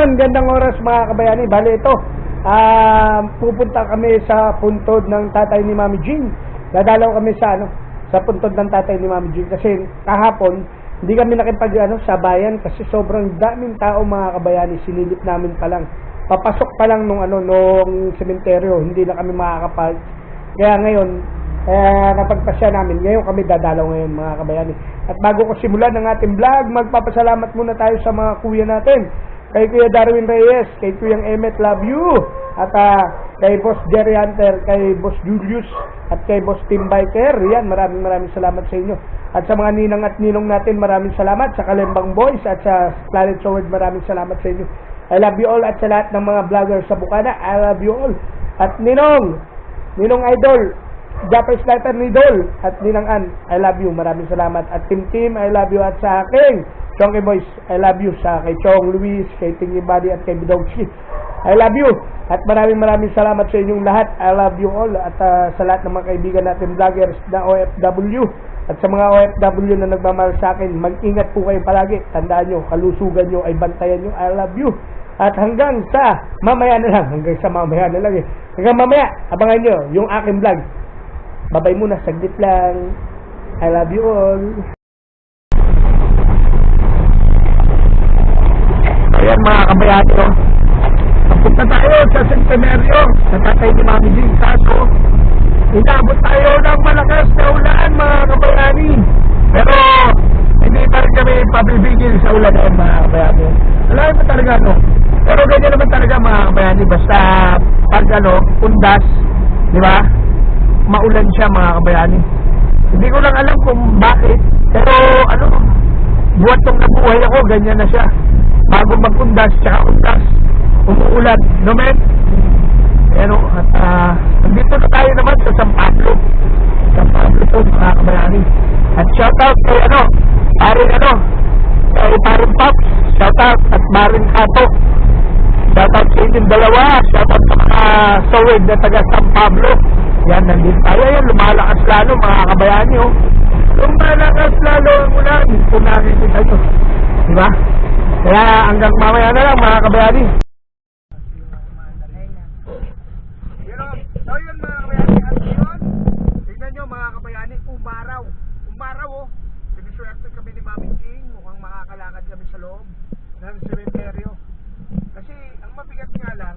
Ayun, gandang oras mga kabayani. Bale ito, ah, pupunta kami sa puntod ng tatay ni Mami Jean. Dadalaw kami sa ano, sa puntod ng tatay ni Mami Jean kasi kahapon hindi kami nakipag ano, sa bayan kasi sobrang daming tao mga kabayani. Sinilip namin pa lang. Papasok pa lang nung ano nung sementeryo, hindi na kami makakapag. Kaya ngayon, kaya napagpasya namin. Ngayon kami dadalaw ngayon mga kabayani. At bago ko simulan ang ating vlog, magpapasalamat muna tayo sa mga kuya natin. Kay Kuya Darwin Reyes, kay Kuyang Emmet, love you. At ah, kay Boss Jerry Hunter, kay Boss Julius, at kay Boss Tim Biker. Yan, maraming maraming salamat sa inyo. At sa mga ninang at ninong natin, maraming salamat. Sa Kalembang Boys at sa Planet Sword, maraming salamat sa inyo. I love you all at sa lahat ng mga vloggers sa Bukana, I love you all. At Ninong, Ninong Idol, Japanese Sniper ni Dol at Ninang An, I love you. Maraming salamat. At Team Team, I love you. At sa aking Chonky Boys, I love you. Sa kay Chong Luis, kay Tingy Buddy at kay Bidowski, I love you. At maraming maraming salamat sa inyong lahat. I love you all. At ah, sa lahat ng mga kaibigan natin vloggers na OFW. At sa mga OFW na nagmamahal sa akin, mag-ingat po kayo palagi. Tandaan nyo, kalusugan nyo ay bantayan nyo. I love you. At hanggang sa mamaya na lang, hanggang sa mamaya na lang eh. Hanggang mamaya, abangan nyo yung aking vlog. Babay muna, saglit lang. I love you all. Ayan mga kabayati. Papunta tayo sa Centenario, sa tatay ni Mami Jean. Kaso, inabot tayo ng malakas na ulan mga kabayani. Pero, hindi pa kami pabibigil sa ulan na yan mga kabayani. Alam mo talaga no? Pero ganyan naman talaga mga kabayani. Basta pag ano, undas, di ba? Maulan siya mga kabayani. Hindi ko lang alam kung bakit. Pero ano, buhat tong nabuhay ako, ganyan na siya. Bago mag-undas, tsaka undas, umuulan. No, men? Pero, at ah, nandito na tayo naman sa San Pablo. San Pablo to, mga kabayani. At shoutout kay ano, paring ano, kay paring Pops, shoutout at paring Kato. Shoutout sa inyong dalawa, shoutout sa mga sowed na taga San Pablo. Yan, nandito tayo. Yan, lumalakas lalo mga kabayani, oh. Lumalakas lalo ang ulan. Kung nakikita nyo. Diba? Kaya hanggang mamaya na lang mga o. So yun mga kabayani. At yun, tignan nyo mga kabayani, umaraw. Umaraw oh. Siniswerte kami ni Mami King. Mukhang makakalakad kami sa loob ng cementerio. Kasi ang mabigat nga lang,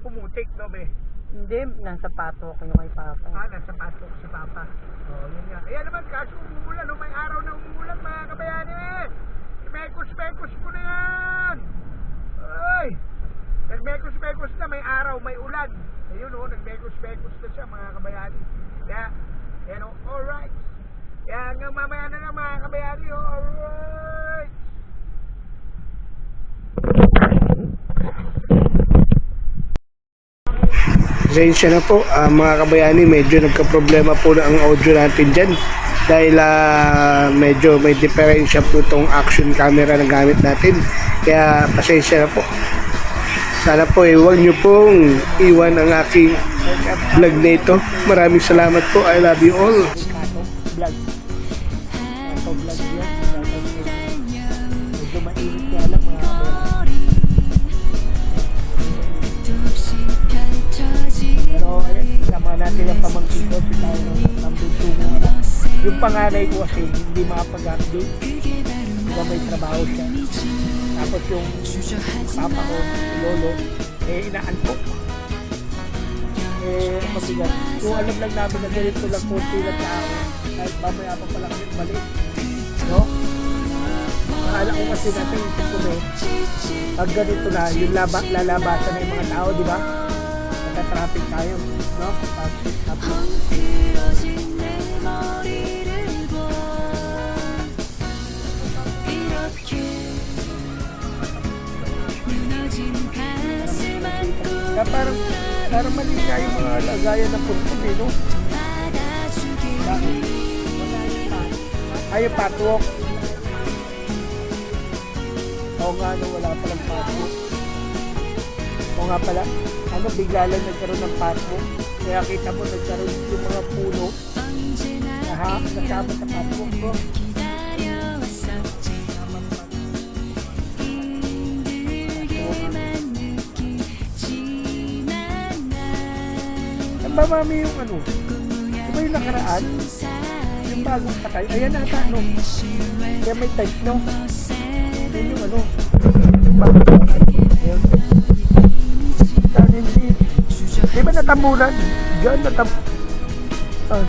pumutik no be. Hindi, nasa pato ako yung kay Papa. Ah, nasa patok si Papa. Oh, yun nga. Ayan naman, kaso umuulan. No? May araw na umuulan mga kabayani. Mekos-mekos ko na yan. Ay! Nagmekos-mekos na, may araw, may ulan. Ayun oh, nagmekos-mekos na siya mga kabayani. Kaya, yan oh, alright. Kaya hanggang mamaya na lang mga kabayani, oh, alright. Pasensya na po, ah, mga kabayani, medyo nagka-problema po na ang audio natin dyan. Dahil ah, medyo may diferensya po itong action camera na gamit natin. Kaya pasensya na po. Sana po eh, huwag nyo pong iwan ang aking vlog na ito. Maraming salamat po. I love you all. Yung panganay ko kasi hindi makapag-update. Diba may trabaho siya. Tapos yung papa ko, lolo, eh inaantok. Eh, mabigat. Kung alam lang namin na ganito lang konti lang tao, kahit mamaya pa pala kami balik. No? Akala ko kasi natin isip ko eh, pag ganito na, yung laba, lalabasan yung mga tao, di ba? Nagka-traffic tayo, no? Tapos, tapos, kaya parang, parang mali nga yung mga lagayan ng pulpul eh, no? Ay, yung patwalk. Oo nga, no, wala palang patwalk. O nga pala, ano, bigla lang nagkaroon ng patbong. Kaya kita mo, nagkaroon yung mga puno na half kasama sa patbong ko. Ang ba, mami, yung ano? Diba yung nakaraan? Yung bagong patay? Ayan ata, ano? Kaya may type, no? Yung ano? Yung Di ba natambulan? Diyan natam... Ah.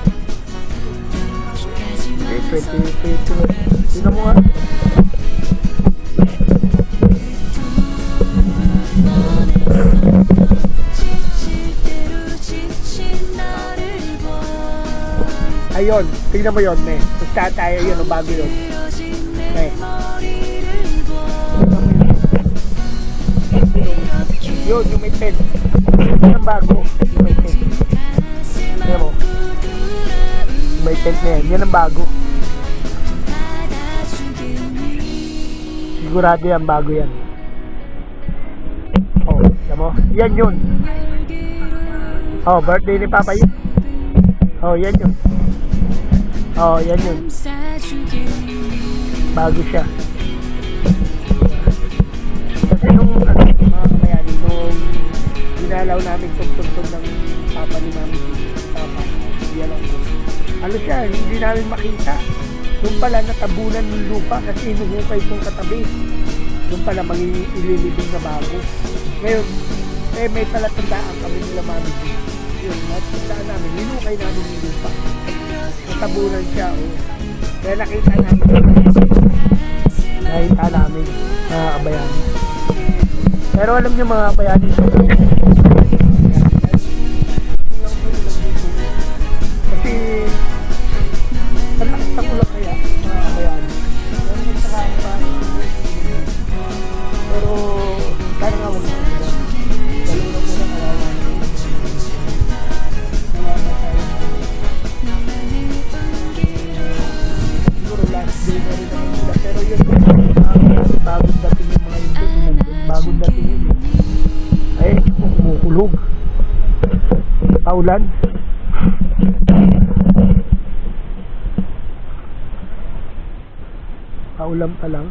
Okay, 20, 20. Sino mo nga? Ayun, tingnan mo yun, me. Basta tayo yun, ang bago yun. Me. Yun, yung may pen. Ang bago. May mo. Yung May pen na yan. Yan ang bago. Sigurado yan, bago yan. Oh, mo. Yan yun. Oh, birthday ni Papa yun. Oh, yan yun. Oh, yan yun. Bago siya. Kasi nung, dinalaw namin tugtugtog ng papa ni mami, papa, yan ang Ano siya, hindi namin makita. Doon pala natabunan ng lupa kasi inuhukay kong katabi. Doon pala magiging ililibing na bago. Ngayon, eh may palatandaan kami nila mami. Yun, natandaan namin, hinukay namin yung lupa. Natabunan siya, oh. Kaya nakita namin. Nakita namin, mga kabayani. Pero alam niyo mga kabayani, so, Paulan. Paulan pa lang.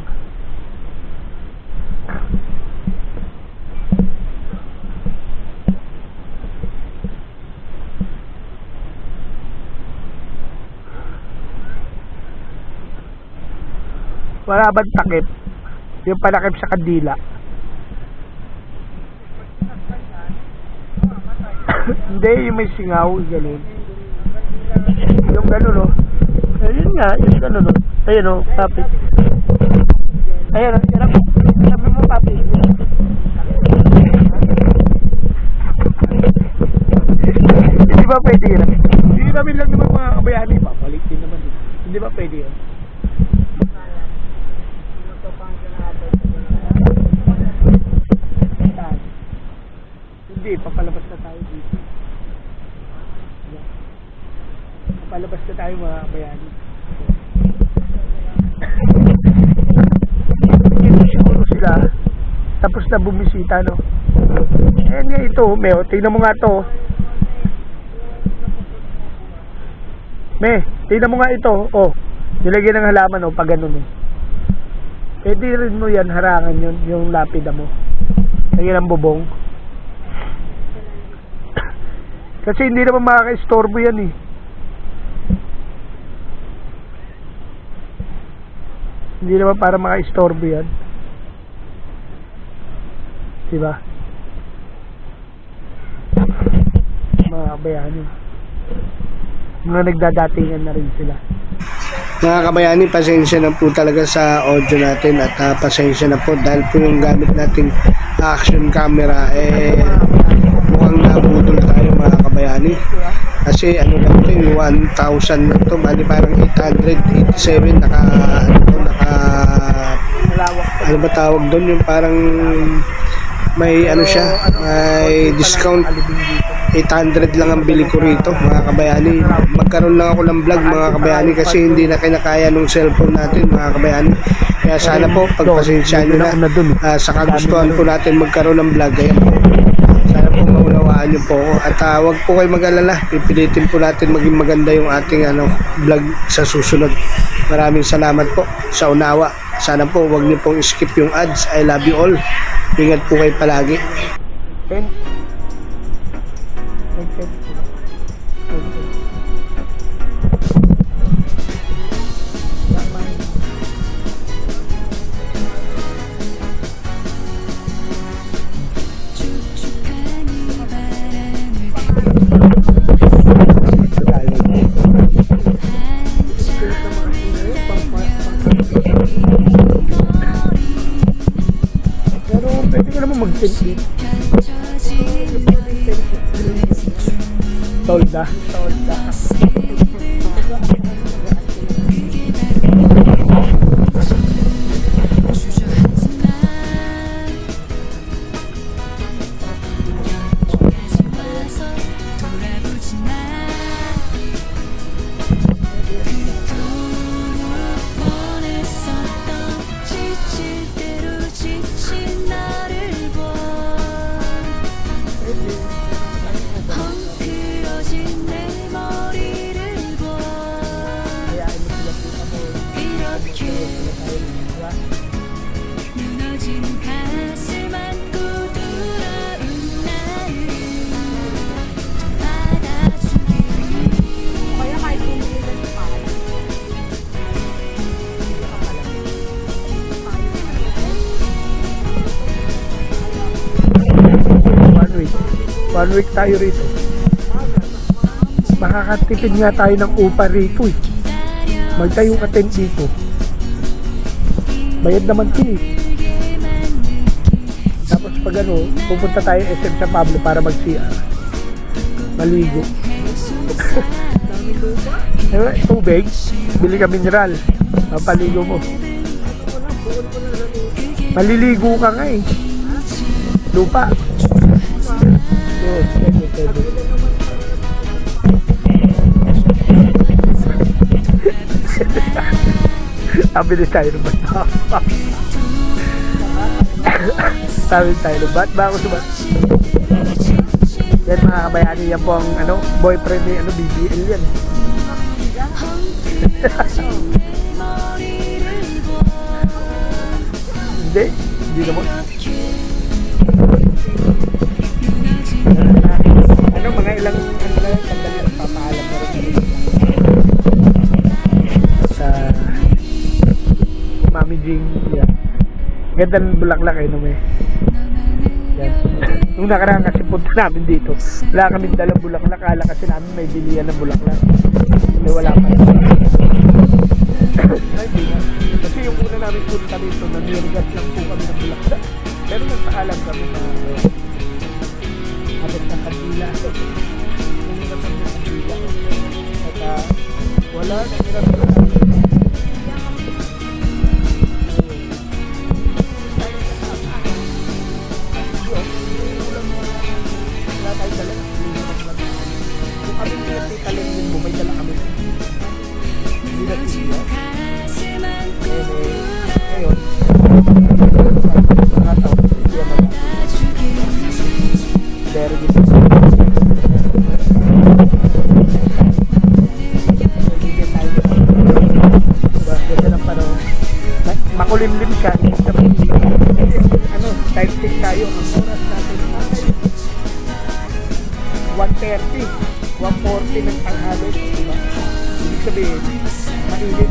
Wala bang takip? Yung palakip sa kandila. Hindi, yung may singaw, ganun. Yung ganun, no? Ayun nga, yung ganun, no? Ayun, no? Papi. Ayun? Hirap. Sabi mo, papi. Hindi ba pwede yun? Hindi namin lang naman mga kabayani. Papalit din naman yun. Hindi ba pwede yun? Hindi, papalabas na tayo dito. Yan. Papalabas na tayo mga bayani. Dito siguro sila. Tapos na bumisita, no? Ayan nga ito, Meo. Tingnan mo nga to. Me, tingnan mo nga ito. Oh, nilagyan ng halaman, oh, pag ganun, eh. Pwede rin mo yan, harangan yun, yung lapida mo. Lagyan ng bubong. Kasi hindi naman makaka-istorbo yan eh. Hindi naman para maka-istorbo yan. Diba? Mga kabayani. Mga nagdadatingan na rin sila. Mga kabayani, pasensya na po talaga sa audio natin at ah, pasensya na po dahil po yung gamit nating action camera eh kabayani. Kasi ano lang ito, yung 1,000 lang ito, bali parang 887 naka ano to, naka ano ba tawag doon yung parang may ano siya, may discount. Alibing dito. 800 lang ang bili ko rito mga kabayani. Magkaroon lang ako ng vlog mga kabayani kasi hindi na kinakaya nung cellphone natin mga kabayani. Kaya sana po pagpasensya nyo na ah, sa kagustuhan po natin magkaroon ng vlog. Ayan po maunawaan nyo po ako. At ah, wag po kayo mag-alala. Pipilitin po natin maging maganda yung ating ano, vlog sa susunod. Maraming salamat po. Sa unawa sana po wag nyo pong skip yung ads. I love you all. Ingat po kayo palagi. Ten. Nag-ten One week tayo rito. Makakatipid nga tayo ng upa rito eh. Magtayo ka tent dito. Bayad naman to eh. Tapos pag ano, pupunta tayo SM sa Pablo para mag-CR. Maligo. Eh, tubig, bili ka mineral. Papaligo mo. Maliligo ka nga eh. Lupa. Yun, pwede, pwede. Sabi tayo ng bata. Sabi tayo ng bat. Ba ako sumat? Yan mga kabayani, yan po ang ano, boyfriend ni ano, BBL yan. Hindi, hindi naman. Ano, mga ilang, ano na lang, sandali ang papaalam na rin. Sa Mami Jing, yan. Ganda ng bulaklak eh, no, may. Yan. Nung nakaraan kasi punta namin dito, wala kami dalang bulaklak. Kala kasi namin may bilihan ng bulaklak. Hindi wala pa. Ay, di na. Kasi yung una namin punta dito, nangyarigat lang po kami ng bulaklak. Pero nagpaalam kami na uh, abot ng kabila. Nangyarigat kami ng kabila. At uh, wala, nangyarigat kami. Wala 1.30. 1.40 ng tanghali. Diba? Ibig sabihin, mainit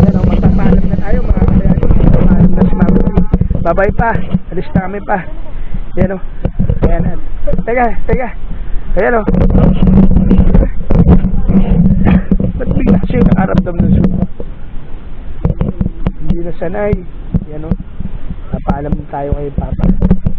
pero Mama. Babay pa. Alis na kami pa. Yan o. Ayan. ayan. Teka, teka. Ayan o. Ba't bigla siya nakaramdam ng suka? Hindi na sanay. Papaalam tayo kay Papa.